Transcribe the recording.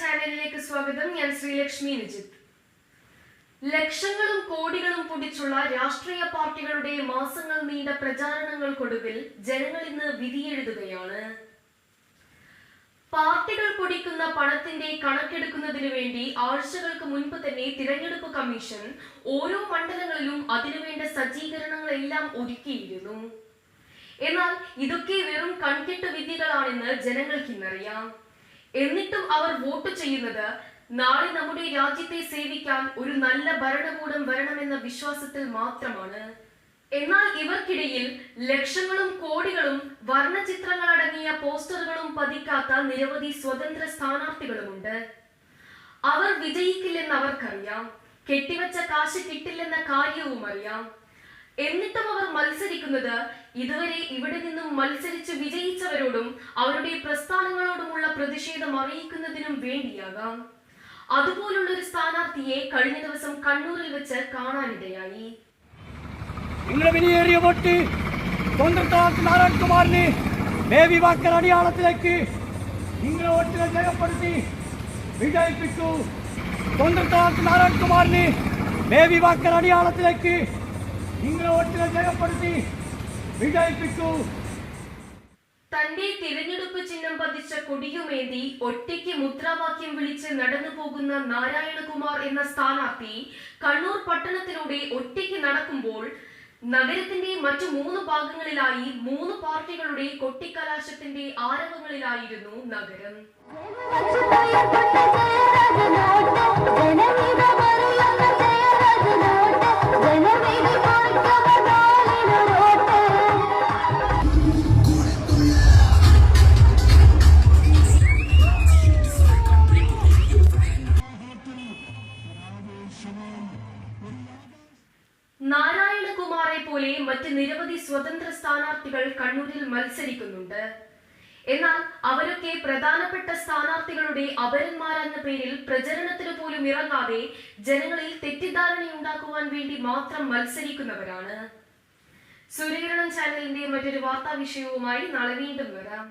ചാനലിലേക്ക് സ്വാഗതം. ഞാൻ ശ്രീലക്ഷ്മി അജിത് ലക്ഷങ്ങളും കോടികളും പൊടിച്ചുള്ള രാഷ്ട്രീയ പാർട്ടികളുടെ മാസങ്ങൾ നീണ്ട പ്രചാരണങ്ങൾക്കൊടുവിൽ ജനങ്ങൾ ഇന്ന് വിധിയെഴുതുകയാണ്. പാർട്ടികൾ പൊടിക്കുന്ന പണത്തിന്റെ കണക്കെടുക്കുന്നതിനു വേണ്ടി ആഴ്ചകൾക്ക് മുൻപ് തന്നെ തിരഞ്ഞെടുപ്പ് കമ്മീഷൻ ഓരോ മണ്ഡലങ്ങളിലും അതിനുവേണ്ട സജ്ജീകരണങ്ങളെല്ലാം ഒരുക്കിയിരുന്നു. എന്നാൽ ഇതൊക്കെ വെറും കൺകെട്ട് വിദ്യകളാണെന്ന് ജനങ്ങൾക്കിന്നറിയാം എന്നിട്ടും അവർ വോട്ട് ചെയ്യുന്നത് നാളെ നമ്മുടെ രാജ്യത്തെ സേവിക്കാൻ ഒരു നല്ല ഭരണകൂടം വരണമെന്ന വിശ്വാസത്തിൽ മാത്രമാണ്. എന്നാൽ ഇവർക്കിടയിൽ ലക്ഷങ്ങളും കോടികളും വർണചിത്രങ്ങൾ അടങ്ങിയ പോസ്റ്ററുകളും പതിക്കാത്ത നിരവധി സ്വതന്ത്ര സ്ഥാനാർത്ഥികളുമുണ്ട്. അവർ വിജയിക്കില്ലെന്ന് അവർക്കറിയാം. കെട്ടിവച്ച കാശ് കിട്ടില്ലെന്ന കാര്യവും അറിയാം എന്നിട്ടും അവർ മത്സരിക്കുന്നത് ഇതുവരെ ഇവിടെ നിന്നും മത്സരിച്ച് വിജയിച്ചവരോടും അവരുടെ പ്രസ്ഥാനങ്ങളോടുമുള്ള പ്രതിഷേധം അറിയിക്കുന്നതിനും വേണ്ടിയാകാം. അതുപോലുള്ള ഒരു സ്ഥാനാർത്ഥിയെ കഴിഞ്ഞ ദിവസം കണ്ണൂരിൽ വെച്ച് കാണാനിടയായി. നിങ്ങളുടെ വിലയേറിയ വോട്ട് സ്ഥാനത്ത് നാരായൺകുമാറിന് ബേബി വാക്കർ അടിയാളത്തിലേക്ക് നിങ്ങളുടെ വോട്ടുകൾ രേഖപ്പെടുത്തി വിജയിപ്പിച്ചു. സ്ഥാനത്ത് നാരായൺകുമാറിന് അടിയാളത്തിലേക്ക് നിങ്ങളുടെ വോട്ടുകൾ രേഖപ്പെടുത്തി വിജയിപ്പിച്ചു തന്റെ തിരഞ്ഞെടുപ്പ് ചിഹ്നം പതിച്ച കൊടിയുമേന്തി ഒറ്റയ്ക്ക് മുദ്രാവാക്യം വിളിച്ച് നടന്നു പോകുന്ന നാരായണകുമാർ എന്ന സ്ഥാനാർത്ഥി കണ്ണൂർ പട്ടണത്തിലൂടെ ഒറ്റയ്ക്ക് നടക്കുമ്പോൾ നഗരത്തിന്റെ മറ്റു മൂന്ന് ഭാഗങ്ങളിലായി മൂന്ന് പാർട്ടികളുടെ കൊട്ടിക്കലാശത്തിന്റെ ആരവങ്ങളിലായിരുന്നു നഗരം. പോലെ മറ്റ് നിരവധി സ്വതന്ത്ര സ്ഥാനാർത്ഥികൾ കണ്ണൂരിൽ മത്സരിക്കുന്നുണ്ട്. എന്നാൽ അവരൊക്കെ പ്രധാനപ്പെട്ട സ്ഥാനാർത്ഥികളുടെ അപരന്മാരെന്ന പേരിൽ പ്രചരണത്തിന് പോലും ഇറങ്ങാതെ ജനങ്ങളിൽ തെറ്റിദ്ധാരണയുണ്ടാക്കുവാൻ വേണ്ടി മാത്രം മത്സരിക്കുന്നവരാണ്. സൂര്യകിരണം ചാനലിന്റെ മറ്റൊരു വാർത്താ വിഷയവുമായി നാളെ വീണ്ടും വരാം.